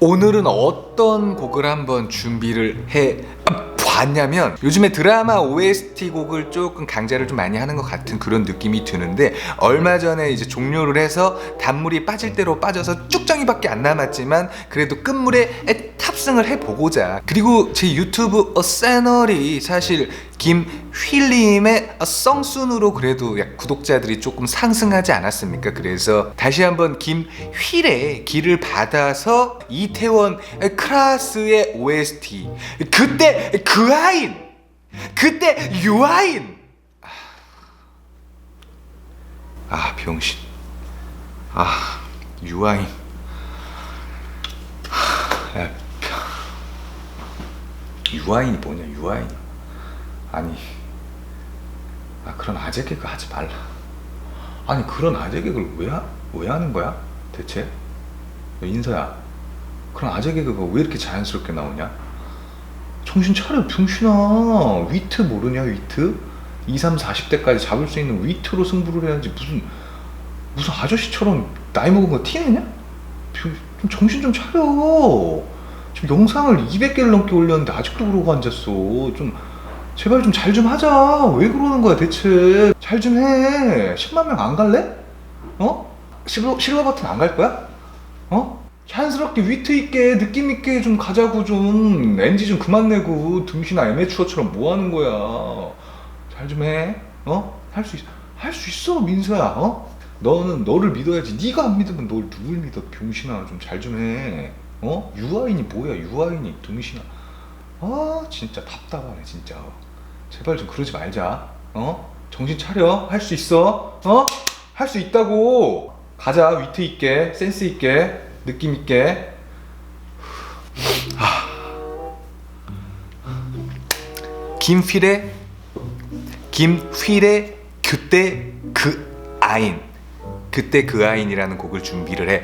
오늘은 어떤 곡을 한번 준비를 해 봤냐면 요즘에 드라마 OST 곡을 조금 강좌를 좀 많이 하는 것 같은 그런 느낌이 드는데 얼마 전에 이제 종료를 해서 단물이 빠질 대로 빠져서 쭉정이밖에 안 남았지만 그래도 끝물에 탑승을 해보고자. 그리고 제 유튜브 어, 채널이 사실 김휠님의 어, 썽순으로 그래도 약 구독자들이 조금 상승하지 않았습니까? 그래서 다시 한번 김휠의 길을 받아서 이태원 크라스의 OST 그때 그 아인 그때 유아인. 아 병신. 아 유아인. 하, 야, 유아인이 뭐냐 유아인. 아니 아 그런 아재 개그 하지 말라. 아니 그런 아재 개그를 왜, 하, 왜 하는 거야 대체? 야, 인서야 그런 아재 개그가 왜 이렇게 자연스럽게 나오냐? 정신 차려 병신아. 위트 모르냐 위트? 2, 3, 40대까지 잡을 수 있는 위트로 승부를 해야지 무슨 무슨 아저씨처럼 나이 먹은 거 티내냐? 병- 좀 정신 좀 차려 지금 영상을 200개를 넘게 올렸는데 아직도 그러고 앉았어 좀 제발 좀잘좀 하자 왜 그러는 거야 대체 잘 좀 해 10만 명 안 갈래? 어? 실버, 실버 버튼 안 갈 거야? 어? 자연스럽게 위트 있게 느낌 있게 좀 가자고 좀 NG 좀 그만 내고 등신아 애매추어처럼 뭐 하는 거야 잘 좀 해 어? 할 수 있어 할 수 있어 민서야 어? 너는 너를 믿어야지 네가 안 믿으면 널 누굴 믿어 병신아 좀 잘 좀해 어? 유아인이 뭐야 유아인이? 등신아. 아 진짜 답답하네 진짜. 제발 좀 그러지 말자. 어? 정신 차려. 할 수 있어. 어? 할 수 있다고. 가자 위트 있게 센스 있게 느낌 있게. 김필의 김필의 그때 그 아인. 그때 그 아인이라는 곡을 준비를 해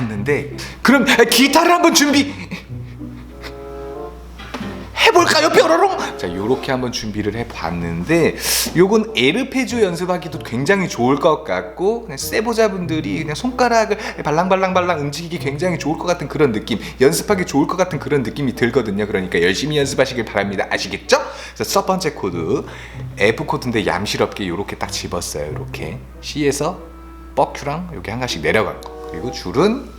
봤는데 그럼 기타를 한번 준비 해볼까요? 뾰로롱? 자 요렇게 한번 준비를 해봤는데 요건 에르페지오 연습하기도 굉장히 좋을 것 같고 그냥 세보자분들이 그냥 손가락을 발랑발랑발랑 움직이기 굉장히 좋을 것 같은 그런 느낌 연습하기 좋을 것 같은 그런 느낌이 들거든요. 그러니까 열심히 연습하시길 바랍니다. 아시겠죠? 그래서 첫 번째 코드 F 코드인데 얌실없게 요렇게 딱 집었어요. 요렇게 C에서 뻑큐랑 여기 한 가씩 내려간 거 그리고 줄은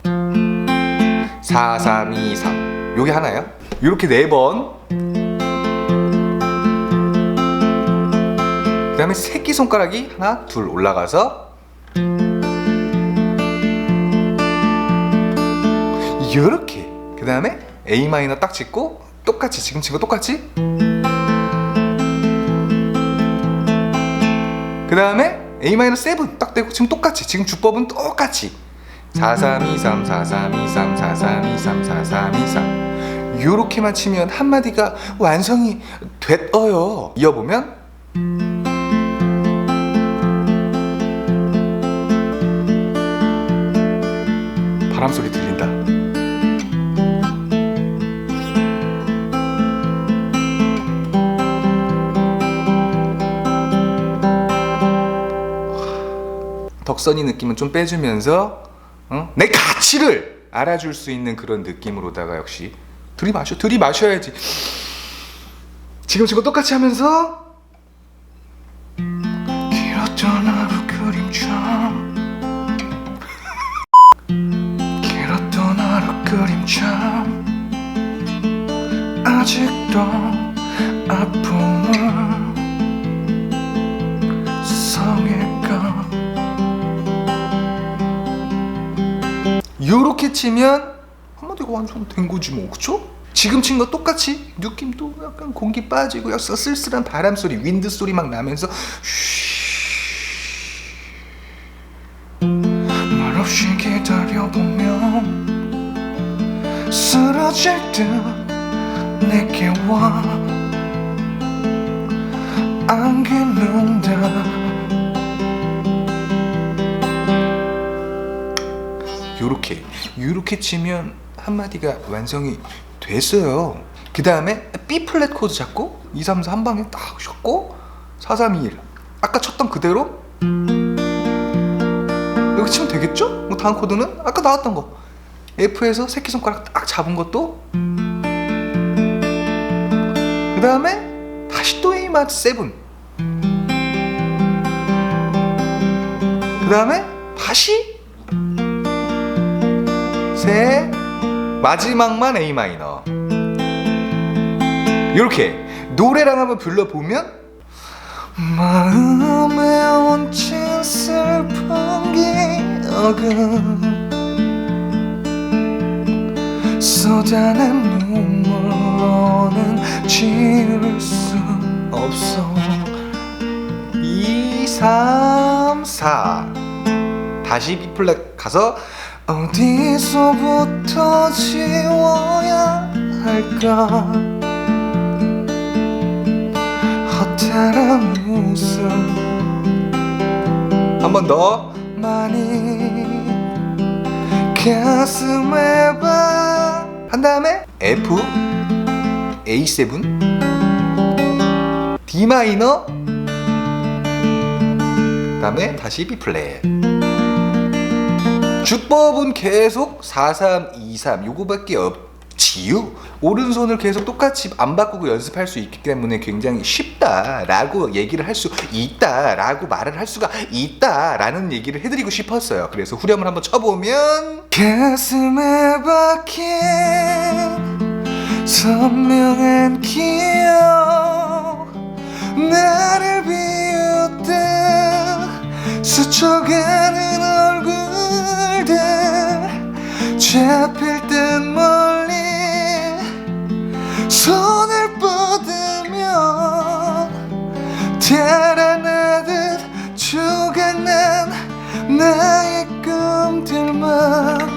4, 3, 2, 3 요게 하나요? 요렇게 네 번. 그 다음에 새끼 손가락이 하나 둘 올라가서 이렇게. 그 다음에 A 마이너 딱 짚고 똑같이 지금 친 거 똑같이? 그 다음에 A 마이너 7딱 대고 지금 똑같이 지금 주법은 똑같이 4 3 2 3 4 3 2 3 4 3 2 3 4 3 2 3 요렇게만 치면 한 마디가 완성이 됐어요 이어보면 바람 소리 들린다. 덕선이 느낌은 좀 빼주면서 어? 내 가치를 알아줄 수 있는 그런 느낌으로다가 역시 들이마셔 들이마셔야지. 지금 지금 똑같이 하면서? 길었던 하루 그림처럼 길었던 하루 그림처럼 아직도 아픔을 요렇게 치면 한마디가 완성 된 거지 뭐. 그쵸? 지금 친 거 똑같이 느낌도 약간 공기 빠지고 약간 쓸쓸한 바람 소리 윈드 소리 막 나면서 말없이 기다려보면 쓰러질 듯 내게 와. 안기는다 요렇게 요렇게 치면 한 마디가 완성이 됐어요. 그 다음에 B 플랫 코드 잡고 2, 3, 4한 방에 딱 쉬었고 4, 3, 2, 1 아까 쳤던 그대로 이렇게 치면 되겠죠? 뭐 다음 코드는 아까 나왔던 거. F에서 새끼손가락 딱 잡은 것도 그 다음에 다시 또 A 마트 7그 다음에 다시 마지막만 A 마이너. 이렇게 노래랑 한번 불러보면 마음에 얹힌 슬픈 기억은 쏟아낸 눈물로는 지울 수 없어. 2, 3, 4 다시 B 플랫 가서 어디서부터 지워야 할까? 허탈한 웃음 한 번 더. 많이 가슴에 봐한 다음에 F A7 D 마이너. 그 다음에 다시 B 플랫 주법은 계속 4, 3, 2, 3 요거밖에 없지요. 오른손을 계속 똑같이 안 바꾸고 연습할 수 있기 때문에 굉장히 쉽다라고 얘기를 할 수 있다라고 말을 할 수가 있다라는 얘기를 해드리고 싶었어요. 그래서 후렴을 한번 쳐보면 가슴에 박힌 선명한 기억 나를 비웃듯 스쳐가 잡힐 듯 멀리 손을 뻗으면 달아나듯 죽어난 나의 꿈들만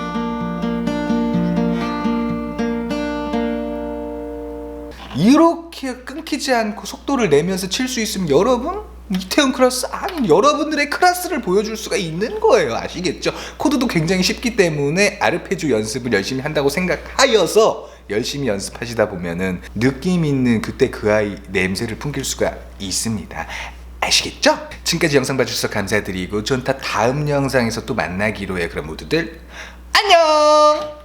이렇게 끊기지 않고 속도를 내면서 칠 수 있으면 여러분 이태원 클래스 아니 여러분들의 클래스를 보여줄 수가 있는 거예요 아시겠죠? 코드도 굉장히 쉽기 때문에 아르페지오 연습을 열심히 한다고 생각하여서 열심히 연습하시다 보면은 느낌 있는 그때 그 아이 냄새를 풍길 수가 있습니다 아시겠죠? 지금까지 영상 봐주셔서 감사드리고 전 다 다음 영상에서 또 만나기로 해요 그럼 모두들 안녕